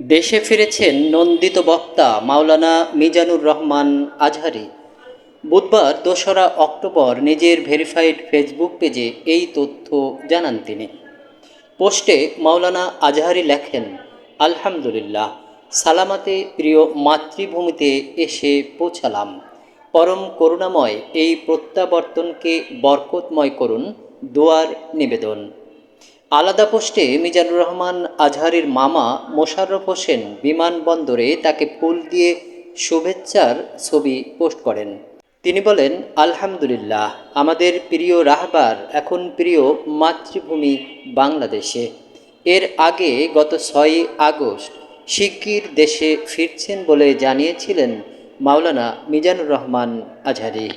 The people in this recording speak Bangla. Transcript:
দেশে ফিরেছেন নন্দিত বক্তা মাওলানা মিজানুর রহমান আজহারি। বুধবার দোসরা অক্টোবর নিজের ভেরিফাইড ফেসবুক পেজে এই তথ্য জানান তিনি। পোস্টে মাওলানা আজহারি লেখেন, আলহামদুলিল্লাহ, সালামাতে প্রিয় মাতৃভূমিতে এসে পৌঁছালাম। পরম করুণাময় এই প্রত্যাবর্তনকে বরকতময় করুন, দোয়ার নিবেদন। আলাদা পোস্টে মিজানুর রহমান আজহারির মামা মোশাররফ হোসেন বিমানবন্দরে তাকে ফুল দিয়ে শুভেচ্ছার ছবি পোস্ট করেন। তিনি বলেন, আলহামদুলিল্লাহ, আমাদের প্রিয় রাহবার এখন প্রিয় মাতৃভূমি বাংলাদেশে। এর আগে গত ছয়ই আগস্ট শিগগির দেশে ফিরছেন বলে জানিয়েছিলেন মাওলানা মিজানুর রহমান আজহারি।